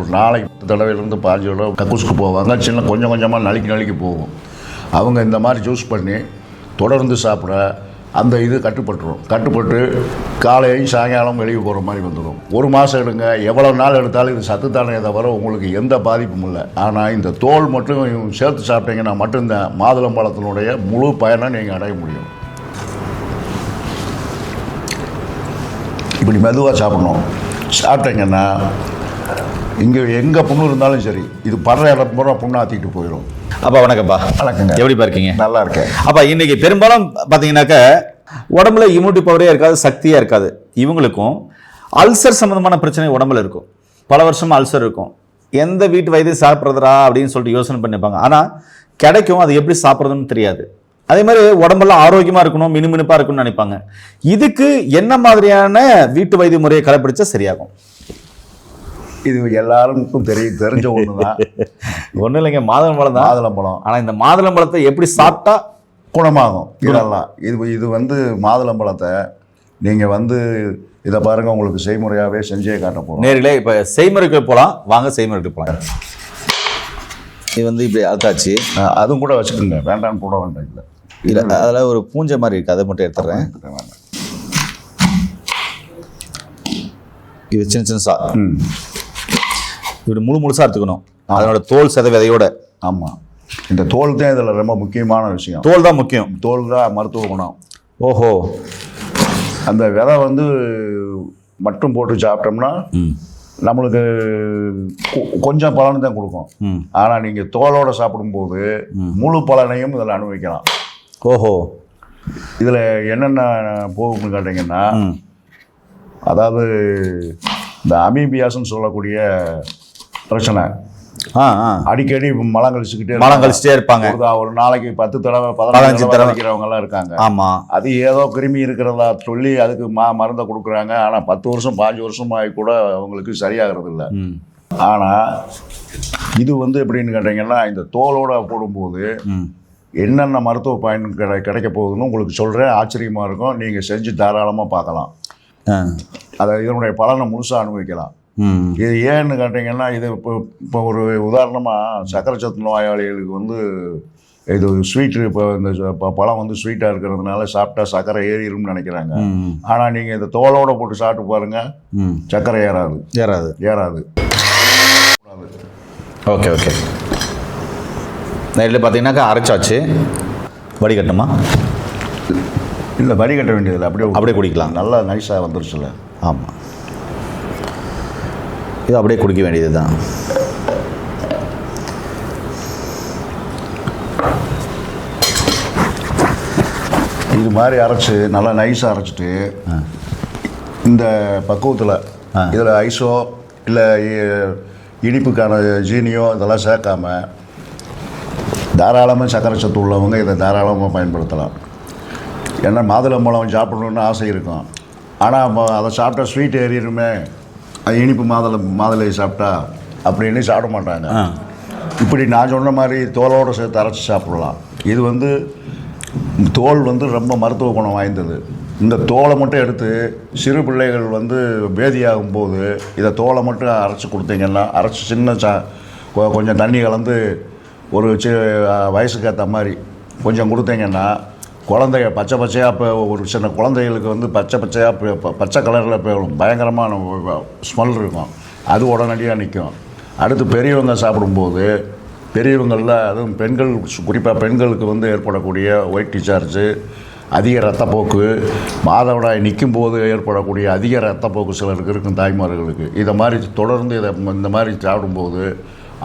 ஒரு நாளைக்கு பத்து தடவையிலேருந்து பாஞ்சு தடவை கக்கூசுக்கு போவாங்க. சின்ன கொஞ்சம் கொஞ்சமாக நலிக்கி நலிக்கி போகும். அவங்க இந்த மாதிரி ஜூஸ் பண்ணி தொடர்ந்து சாப்பிட அந்த இது கட்டுப்பட்டுரும். கட்டுப்பட்டு காலையும் சாயங்காலம் வெளியே போகிற மாதிரி வந்துடும் ஒரு மாதம் எடுங்க. எவ்வளோ நாள் எடுத்தாலும் இது சத்து தானே தவிர உங்களுக்கு எந்த பாதிப்பும் இல்லை. ஆனால் இந்த தோல் மட்டும் சேர்த்து சாப்பிட்டீங்கன்னா மட்டும் மாதுளம்பழத்தினுடைய முழு பயனை நீங்கள் அடைய முடியும். இப்படி மெதுவாக சாப்பிடணும். சாப்பிட்டீங்கன்னா இங்கே எங்கே புண்ணு இருந்தாலும் சரி இது படுற இடம் பூரா புண்ணு ஆற்றிட்டு போயிடும் அப்பா வணக்கம்ப்பா. வணக்கங்க. எப்படி இருக்கீங்க? நல்லா இருக்கேன். அப்பா இன்னைக்கு பெரும்பாலும் பார்த்தீங்கன்னாக்க உடம்புல இம்யூனிட்டி பவரே இருக்காது சக்தியா இருக்காது. இவங்களுக்கும் அல்சர் சம்பந்தமான பிரச்சனை உடம்புல இருக்கும். பல வருஷமா அல்சர் இருக்கும். எந்த வீட்டு வைத்தியம் சாப்பிட்றதுரா அப்படின்னு சொல்லிட்டு யோசனை பண்ணிப்பாங்க. ஆனால் கிடைக்கும் அது எப்படி சாப்பிட்றதுன்னு தெரியாது. அதே மாதிரி உடம்பெல்லாம் ஆரோக்கியமா இருக்கணும் மினுமினுப்பா இருக்கணும்னு நினைப்பாங்க. இதுக்கு என்ன மாதிரியான வீட்டு வைத்திய முறையை கடைப்பிடிச்சா சரியாகும்? இது எல்லாருக்கும் தெரியும் தெரிஞ்ச ஒன்று தான் ஒன்றும் இல்லைங்க மாதுளம்பழம் தான் மாதுளம்பழம் ஆனால் இந்த மாதுளம்பழத்தை எப்படி சாப்பிட்டா குணமாகும். இதெல்லாம். இது இது வந்து மாதுளம்பழத்தை நீங்கள் வந்து இதை பாருங்கள் உங்களுக்கு செய்முறையாகவே செஞ்சே காட்ட போகிறோம் நேரிலே இப்போ செய்முறைக்கு போகலாம் வாங்க செய்முறைக்கு போகலாம் இது வந்து இப்படி அழுத்தாச்சு அதுவும் கூட வச்சுக்கோங்க. வேண்டாம்னு போட வேண்டாம் இல்லை இல்லை அதில் ஒரு பூஞ்சை மாதிரி இருக்குது அதை மட்டும் எடுத்துடுறேன் வேண்டாம் இது சின்ன சின்ன சா ம். இப்படி முழு முழுசாக எடுத்துக்கணும். அதனோட தோல் சத விதையோட ஆமாம் இந்த தோல் தான் இதில் ரொம்ப முக்கியமான விஷயம். தோல் தான் முக்கியம். தோல் தான் மருத்துவ குணம். ஓஹோ. அந்த விதை வந்து மட்டும் போட்டு சாப்பிட்டோம்னா நம்மளுக்கு கொஞ்சம் பலன் தான் கொடுக்கும். ஆனால் நீங்கள் தோலோட சாப்பிடும்போது முழு பலனையும் இதில் அனுபவிக்கலாம். ஓஹோ. இதில் என்னென்ன போகும்னு கேட்டிங்கன்னா அதாவது இந்த அமீபியாஸ்ன்னு சொல்லக்கூடிய பிரச்சனை. ஆ ஆ. அடிக்கடி மலம் கழிச்சுக்கிட்டே மலம் கழிச்சிட்டே இருப்பாங்க. ஒரு நாளைக்கு பத்து தடவை பதினஞ்சு தடவை. எல்லாம் இருக்காங்க. ஆமாம் அது ஏதோ கிருமி இருக்கிறதா சொல்லி அதுக்கு மா மருந்தை கொடுக்குறாங்க. ஆனால் பத்து வருஷம் பாஞ்சு வருஷம் ஆகி கூட அவங்களுக்கு சரியாகிறது இல்லை. ஆனால் இது வந்து எப்படின்னு கேட்டிங்கன்னா இந்த தோலோட போடும்போது என்னென்ன மருத்துவ பயன் கிடை கிடைக்க போகுதுன்னு உங்களுக்கு சொல்கிறேன் ஆச்சரியமாக இருக்கும். நீங்கள் செஞ்சு தாராளமாக பார்க்கலாம். அதை இதனுடைய பலனை முழுசாக அனுபவிக்கலாம். ம். இது ஏன்னு கேட்டிங்கன்னா இது இப்போ இப்போ ஒரு உதாரணமாக சக்கரை சத்து நோயாளிகளுக்கு வந்து இது ஸ்வீட்டு இப்போ இந்த பழம் வந்து ஸ்வீட்டாக இருக்கிறதுனால சாப்பிட்டா சர்க்கரை ஏறிடும்னு நினைக்கிறாங்க. ஆனால் நீங்கள் இந்த தோலோட போட்டு சாப்பிட்டு பாருங்கள் ம். சர்க்கரை ஏறாது. ஏறாது. ஏறாது. Okay okay. நேரில் பார்த்தீங்கன்னாக்கா அரைச்சாச்சு. வடிகட்டுமா இல்லை வடிகட்ட வேண்டியதில்லை. அப்படியே அப்படியே குடிக்கலாம். நல்லா நைஸாக வந்துருச்சுல்ல. ஆமாம் இது அப்படியே குடிக்க வேண்டியது தான் இது மாதிரி அரைச்சி நல்லா நைஸாக அரைச்சிட்டு இந்த பக்குவத்தில். இதில் ஐஸோ இல்லை இனிப்புக்கான ஜீனியோ இதெல்லாம் சேர்க்காம தாராளமாக சக்கரை சத்து உள்ளவங்க இதை தாராளமாக பயன்படுத்தலாம். ஏன்னா மாதுளம்பழம் சாப்பிடணுன்னு ஆசை இருக்கும். ஆனால் அதை சாப்பிட்டா ஸ்வீட் ஏறிடுமே. இனிப்பு மாதுளை மாதுளையை சாப்பிட்டா அப்படின்னு சாப்பிட மாட்டாங்க. இப்படி நான் சொன்ன மாதிரி தோலோடு சேர்த்து அரைச்சி சாப்பிடலாம். இது வந்து தோல் வந்து ரொம்ப மருத்துவ குணம் வாய்ந்தது. இந்த தோலை மட்டும் எடுத்து சிறு பிள்ளைகள் வந்து பேதியாகும் போது இதை தோலை மட்டும் அரைச்சி கொடுத்தீங்கன்னா அரைச்சி சின்ன சா கொஞ்சம் தண்ணி கலந்து ஒரு சி வயசுக்கு ஏற்ற மாதிரி கொஞ்சம் கொடுத்தீங்கன்னா குழந்தைய பச்சை பச்சையாக இப்போ ஒரு சின்ன குழந்தைகளுக்கு வந்து பச்சை பச்சையாக பச்சை கலரில் இப்போ பயங்கரமான ஸ்மெல் இருக்கும். அது உடனடியாக நிற்கும் அடுத்து பெரியவங்க சாப்பிடும்போது பெரியவங்களில் அதுவும் பெண்கள் குறிப்பாக பெண்களுக்கு வந்து ஏற்படக்கூடிய ஒயிட் டிசார்ஜு அதிக ரத்தப்போக்கு மாதவிடாய் நிற்கும் போது ஏற்படக்கூடிய அதிக ரத்தப்போக்கு சிலருக்கு இருக்கும் தாய்மார்களுக்கு. இதை மாதிரி தொடர்ந்து இதை இந்த மாதிரி சாப்பிடும்போது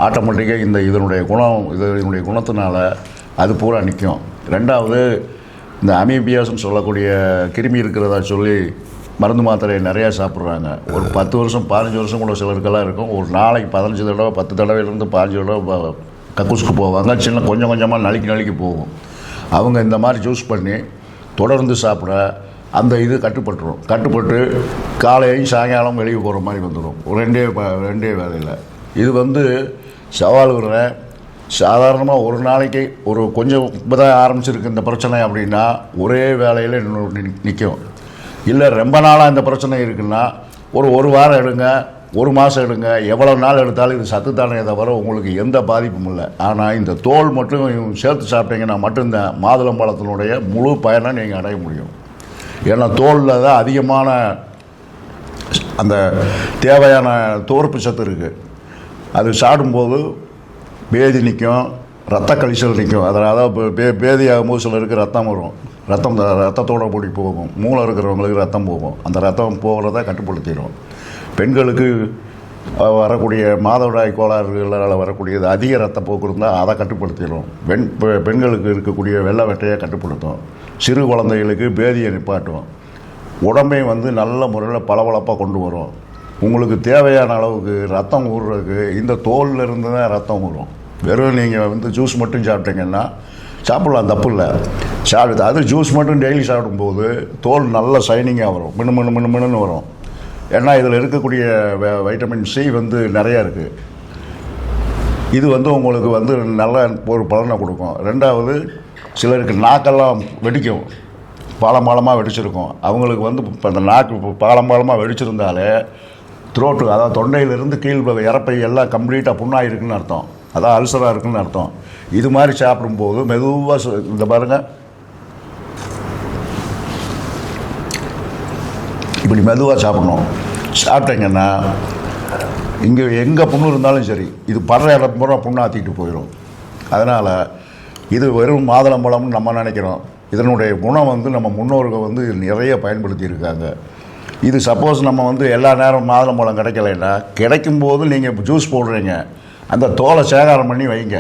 ஆட்டோமேட்டிக்காக இந்த இதனுடைய குணம் இது இதனுடைய குணத்தினால அது பூரா நிற்கும் ரெண்டாவது இந்த அமீபியாஸ்னு சொல்லக்கூடிய கிருமி இருக்கிறதா சொல்லி மருந்து மாத்திரையை நிறையா சாப்பிட்றாங்க. ஒரு பத்து வருஷம் பதினஞ்சு வருஷம் கூட சிலருக்கெல்லாம் இருக்கும். ஒரு நாளைக்கு பதினஞ்சு தடவை பத்து தடவையிலேருந்து பதினஞ்சு தடவை ப- கக்கூஸ்க்கு போவாங்க. சின்ன கொஞ்சம் கொஞ்சமாக நலிக்கி நலிக்கி போகும். அவங்க இந்த மாதிரி ஜூஸ் பண்ணி தொடர்ந்து சாப்பிட அந்த இது கட்டுப்பட்டுரும். கட்டுப்பட்டு காலையும் சாயங்காலம் வெளியே போகிற மாதிரி வந்துடும் ஒரு ரெண்டே ரெண்டே வேலையில் இது வந்து சவால் விடுறேன் சாதாரணமாக ஒரு நாளைக்கு ஒரு கொஞ்சம் இப்போ தான் ஆரம்பிச்சிருக்கு இந்த பிரச்சனை அப்படின்னா ஒரே வேலையில் நிற்கும் இல்லை ரொம்ப நாளாக இந்த பிரச்சனை இருக்குன்னா ஒரு ஒரு வாரம் எடுங்க ஒரு மாதம் எடுங்க எவ்வளோ நாள் எடுத்தாலும் இது சத்து தானே தவிர உங்களுக்கு எந்த பாதிப்பும் இல்லை. ஆனால் இந்த தோல் மட்டும் சேர்த்து சாப்பிட்டீங்கன்னா மட்டும்தான் மாதுளம்பழத்தினுடைய முழு பயனை நீங்கள் அடைய முடியும். ஏன்னா தோலில் தான் அதிகமான அந்த தேவையான தோற்பு சத்து இருக்குது அது சாப்பிடும்போது பேதி நிற்கும் ரத்த கழிச்சல் நிற்கும் அதில் அதாவது இப்போ பே பேதியாகும் போது சிலருக்கு ரத்தம் வரும். ரத்தம் ரத்தத்தோட கூடி போகும். மூளை இருக்கிறவங்களுக்கு ரத்தம் போகும். அந்த ரத்தம் போகிறத கட்டுப்படுத்திடும். பெண்களுக்கு வரக்கூடிய மாதவிடாய் கோளாறுகளால் வரக்கூடியது அதிக ரத்தப்போக்கு இருந்தால் அதை கட்டுப்படுத்திடும். பெண் பெ- பெண்களுக்கு இருக்கக்கூடிய வெள்ளை வெட்டையை கட்டுப்படுத்தும். சிறு குழந்தைகளுக்கு பேதியை நிப்பாட்டும். உடம்பை வந்து நல்ல முறையில் பளபளப்பாக கொண்டு வரும். உங்களுக்கு தேவையான அளவுக்கு ரத்தம் ஊறுறதுக்கு இந்த தோல்ல இருந்து தான் ரத்தம் ஊறும். வெறும் நீங்கள் வந்து ஜூஸ் மட்டும் சாப்பிட்டீங்கன்னா சாப்பிடலாம் தப்பு இல்லை. சாப்பிடுது அது ஜூஸ் மட்டும் டெய்லி சாப்பிடும்போது தோல் நல்ல ஷைனிங்காக வரும். மினு மினு மினு மினுன்னு வரும். ஏன்னா இதில் இருக்கக்கூடிய வைட்டமின் சி வந்து நிறையா இருக்குது இது வந்து உங்களுக்கு வந்து நல்ல ஒரு பலனை கொடுக்கும். ரெண்டாவது சிலருக்கு நாக்கெல்லாம் வெடிக்கும். பாலம் பாலமாக வெடிச்சிருக்கும். அவங்களுக்கு வந்து இப்போ அந்த நாக்கு பாலம் பாலமாக வெடிச்சிருந்தாலே த்ரோட்டு அதாவது தொண்டையிலிருந்து கீழ் இறப்பை எல்லாம் கம்ப்ளீட்டாக புண்ணாக இருக்குன்னு அர்த்தம். அதான் அல்சராக இருக்குன்னு அர்த்தம். இது மாதிரி சாப்பிடும்போது மெதுவாக இந்த பாருங்கள் இப்படி மெதுவாக சாப்பிடணும். சாப்பிட்டீங்கன்னா இங்கே எங்கே புண்ணு இருந்தாலும் சரி இது படுற இடம் பூரா புண்ணாத்திட்டு போயிடும் அதனால் இது வெறும் மாதுளம்பழம்னு நம்ம நினைக்கிறோம். இதனுடைய குணம் வந்து நம்ம முன்னோர்கள் வந்து நிறைய பயன்படுத்தியிருக்காங்க. இது சப்போஸ் நம்ம வந்து எல்லா நேரம் மாதுளம்பழம் கிடைக்கலைன்னா கிடைக்கும்போது நீங்கள் ஜூஸ் போடுறீங்க. அந்த தோலை சேகாரம் பண்ணி வைங்க.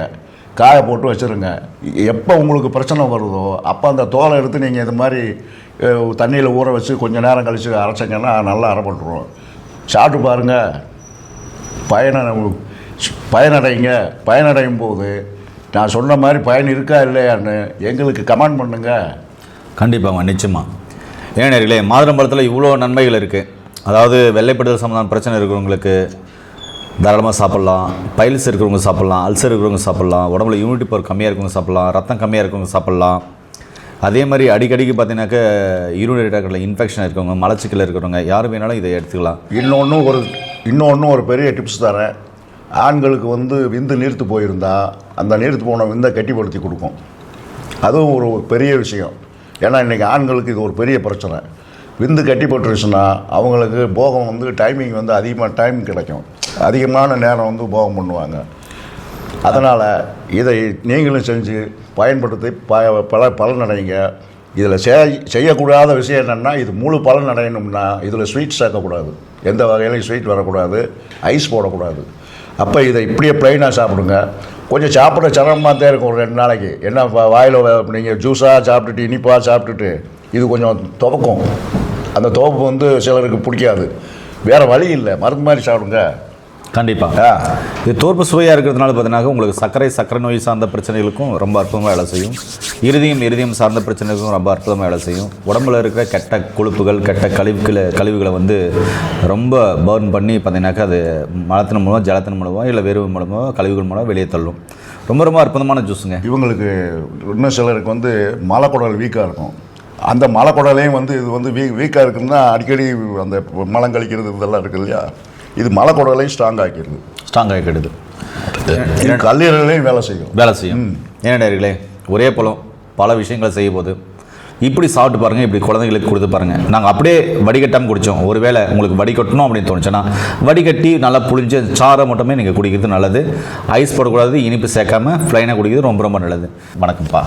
காய போட்டு வச்சுருங்க. எப்போ உங்களுக்கு பிரச்சனை வருதோ அப்போ அந்த தோலை எடுத்து நீங்கள் இது மாதிரி தண்ணியில் ஊற வச்சு கொஞ்சம் நேரம் கழித்து அரைச்சிங்கன்னா நல்லா அரைப்பட்டுரும். சாப்பிட்டு பாருங்கள் பயன பயனடைங்க. பயனடையும் போது நான் சொன்ன மாதிரி பயன் இருக்கா இல்லையான்னு எங்களுக்கு கமெண்ட் பண்ணுங்கள் கண்டிப்பாங்க நிச்சயமாக ஏன் நேர்களே மாதுளம்பழத்தில் இவ்வளோ நன்மைகள் இருக்குது அதாவது வெள்ளைப்படுதல் சம்மந்தமான பிரச்சனை இருக்கிறவங்களுக்கு தாராளமாக சாப்பிட்லாம். பைல்ஸ் இருக்கிறவங்க சாப்பிட்லாம் அல்சர் இருக்கிறவங்க சாப்பிட்லாம் உடம்புல யூனிட்டி பவர் கம்மியாக இருக்கவங்க சாப்பிட்லாம் ரத்தம் கம்மியாக இருக்கவங்க சாப்பிட்லாம். அதே மாதிரி அடிக்கடிக்கு பார்த்தீங்கன்னாக்க யூரினரி இன்ஃபெக்ஷன் இருக்கவங்க மலச்சிக்கல் இருக்கிறவங்க யார் வேணாலும் இதை எடுத்துக்கலாம். இன்னொன்று ஒரு இன்னொன்று ஒரு பெரிய டிப்ஸ் தரேன். ஆண்களுக்கு வந்து விந்து நீர்த்து போயிருந்தால் அந்த நீர்த்து போன விந்தை கட்டிப்படுத்தி கொடுக்கும். அதுவும் ஒரு பெரிய விஷயம். ஏன்னா இன்றைக்கி ஆண்களுக்கு இது ஒரு பெரிய பிரச்சனை. விந்து கட்டிப்பட்டுருச்சுன்னா அவங்களுக்கு போகம் வந்து டைமிங் வந்து அதிகமாக டைம் கிடைக்கும். அதிகமான நேரம் வந்து போகம் பண்ணுவாங்க. அதனால் இதை நீங்களும் செஞ்சு பயன்படுத்தி ப பல பலனடைங்க. இதில் செய் செய்யக்கூடாத விஷயம் என்னென்னா இது முழு பலன் அடையணும்னா இதில் ஸ்வீட் சேர்க்கக்கூடாது. எந்த வகையிலையும் ஸ்வீட் வரக்கூடாது. ஐஸ் போடக்கூடாது. அப்போ இதை இப்படியே ப்ளைனாக சாப்பிடுங்க. கொஞ்சம் சாப்பிட சிரமமாக தான் இருக்கும் ஒரு ரெண்டு நாளைக்கு. என்ன வாயில் நீங்கள் ஜூஸாக சாப்பிட்டுட்டு இனிப்பாக சாப்பிட்டுட்டு இது கொஞ்சம் துவக்கும். அந்த துவப்பு வந்து சிலருக்கு பிடிக்காது. வேறு வழி இல்லை. மருந்து மாதிரி சாப்பிடுங்க. கண்டிப்பாக இது தோற்பு சுவையாக இருக்கிறதுனால பார்த்தீங்கன்னா உங்களுக்கு சர்க்கரை சர்க்கரை நோய் சார்ந்த பிரச்சனைகளுக்கும் ரொம்ப அற்புதமாக வேலை செய்யும். இருதயம் இருதயம் சார்ந்த பிரச்சனைகளுக்கும் ரொம்ப அற்புதமாக வேலை செய்யும். உடம்புல இருக்கிற கெட்ட கொழுப்புகள் கெட்ட கழிவுகளை கழிவுகளை வந்து ரொம்ப பர்ன் பண்ணி பார்த்தீங்கன்னாக்கா அது மலத்தின் மூலமாக ஜலத்தின் மூலமாக இல்லை வேர்வை மூலமாக கழிவுகள் மூலம் வெளியே தள்ளும். ரொம்ப ரொம்ப அற்புதமான ஜூஸுங்க. இவங்களுக்கு இன்னும் சிலருக்கு வந்து மலைக்குடல் வீக்காக இருக்கும். அந்த மலைக்குடலையும் வந்து இது வந்து வீ வீக்காக இருக்குன்னா அடிக்கடி அந்த மலம் கழிக்கிறது இதெல்லாம் இருக்கு இல்லையா? இது மலைக்குடலையும் ஸ்ட்ராங் ஆக்கிடுது. ஸ்ட்ராங் ஆகிடுது இது கல்லீரலையும் வேலை செய்யும். வேலை செய்யும். ஏன்னா ஒரே பழம் பல விஷயங்களை செய்ய போது இப்படி சாப்பிட்டு பாருங்கள் இப்படி குழந்தைங்களுக்கு கொடுத்து பாருங்கள் நாங்கள் அப்படியே வடிகட்டாமல் குடித்தோம் ஒருவேளை உங்களுக்கு வடிகட்டணும் அப்படின்னு தோணுச்சுன்னா வடிகட்டி நல்லா புளிஞ்ச சாறை மட்டுமே நீங்கள் குடிக்கிறது நல்லது. ஐஸ் போடக்கூடாது இனிப்பு சேர்க்காம ஃப்ளைனாக குடிக்கிறது ரொம்ப ரொம்ப நல்லது. வணக்கம்ப்பா.